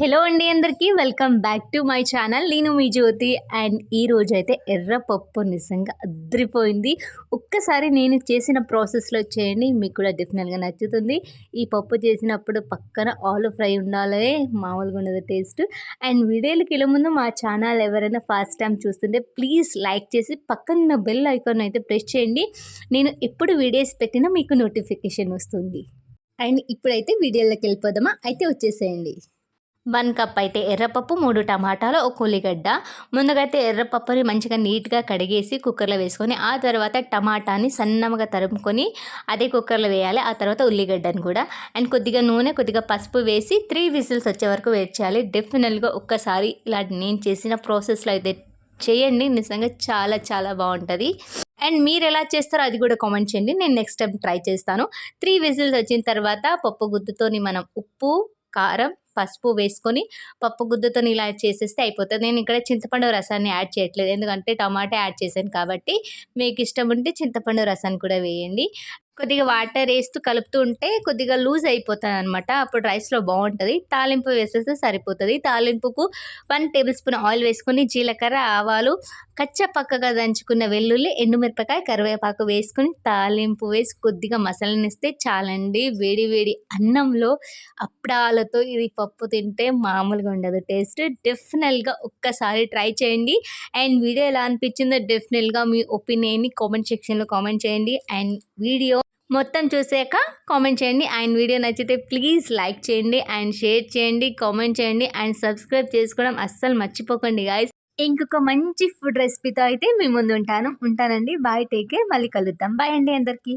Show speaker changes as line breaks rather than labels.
Hello అండి అందరికీ. Welcome back to my channel నేను మీ జ్యోతి అండ్ ఈ రోజు అయితే ఎర్ర పప్పు నిజంగా అద్రిపోయింది. ఒక్కసారి నేను చేసిన ప్రాసెస్లో చేయండి మీకు కూడా డెఫినెట్గా నచ్చుతుంది. ఈ పప్పు చేసినప్పుడు పక్కన ఆలు ఫ్రై ఉండాలి మామూలుగా ఉండదు టేస్ట్ అండ్ వీడియోలకి వెళ్ళే ముందు మా ఛానల్ ఎవరైనా ఫస్ట్ టైం చూస్తుంటే ప్లీజ్ లైక్ చేసి పక్కన బెల్ ఐకాన్ అయితే ప్రెస్ చేయండి. నేను ఎప్పుడు వీడియోస్ పెట్టినా మీకు నోటిఫికేషన్ వస్తుంది. అండ్ ఇప్పుడైతే వీడియోలోకి వెళ్ళిపోదామా? అయితే వచ్చేసేయండి. వన్ కప్ అయితే ఎర్రపప్పు మూడు టమాటాలు ఒక ఉల్లిగడ్డ. ముందుగా అయితే ఎర్రపప్పుని మంచిగా నీట్గా కడిగేసి కుక్కర్లో వేసుకొని ఆ తర్వాత టమాటాని సన్నగా తరుముకొని అదే కుక్కర్లో వేయాలి. ఆ తర్వాత ఉల్లిగడ్డని కూడా. అండ్ కొద్దిగా నూనె కొద్దిగా పసుపు వేసి త్రీ విజిల్స్ వచ్చే వరకు వెయిట్ చేయాలి. డెఫినెట్గా ఒక్కసారి ఇలా నేను చేసిన ప్రాసెస్లో అయితే చేయండి. నిజంగా చాలా చాలా బాగుంటుంది. అండ్ మీరు ఎలా చేస్తారో అది కూడా కామెంట్ చేయండి. నేను నెక్స్ట్ టైం ట్రై చేస్తాను. త్రీ విజిల్స్ వచ్చిన తర్వాత పప్పు గుత్తుతోని మనం ఉప్పు కారం పసుపు వేసుకొని పప్పు గుద్దతో ఇలా చేసేస్తే అయిపోతుంది. నేను ఇక్కడ చింతపండు రసాన్ని యాడ్ చేయట్లేదు. ఎందుకంటే టమాటా యాడ్ చేశాను కాబట్టి మీకు ఇష్టం ఉంటే చింతపండు రసాన్ని కూడా వేయండి. కొద్దిగా వాటర్ వేస్తూ కలుపుతూ ఉంటే కొద్దిగా లూజ్ అయిపోతుంది అనమాట అప్పుడు రైస్లో బాగుంటుంది తాలింపు వేసేస్తే సరిపోతుంది. తాలింపుకు వన్ టేబుల్ స్పూన్ ఆయిల్ వేసుకొని జీలకర్ర ఆవాలు కచ్చపక్కగా దంచుకున్న వెల్లుల్లి ఎండుమిరపకాయ కరివేపాకు వేసుకొని తాలింపు వేసి కొద్దిగా మసాలానిస్తే చాలండి. వేడి వేడి అన్నంలో అప్పడాలతో ఇది పప్పు తింటే మామూలుగా ఉండదు. టేస్ట్ డెఫినెట్గా ఒక్కసారి ట్రై చేయండి. అండ్ వీడియో ఎలా అనిపించిందో డెఫినెట్గా మీ ఒపీనియన్ని కామెంట్ సెక్షన్లో కామెంట్ చేయండి. అండ్ వీడియో మొత్తం చూసాక కామెంట్ చేయండి. అండ్ వీడియో నచ్చితే ప్లీజ్ లైక్ చేయండి అండ్ షేర్ చేయండి కామెంట్ చేయండి అండ్ సబ్స్క్రైబ్ చేసుకోవడం అస్సలు మర్చిపోకండి గాయస్ ఇంకొక మంచి ఫుడ్ రెసిపీతో అయితే మీ ముందు ఉంటాను. ఉంటానండి. బాయ్ టేక్ కేర్ మళ్ళీ కలుద్దాం. బాయ్ అండి అందరికీ.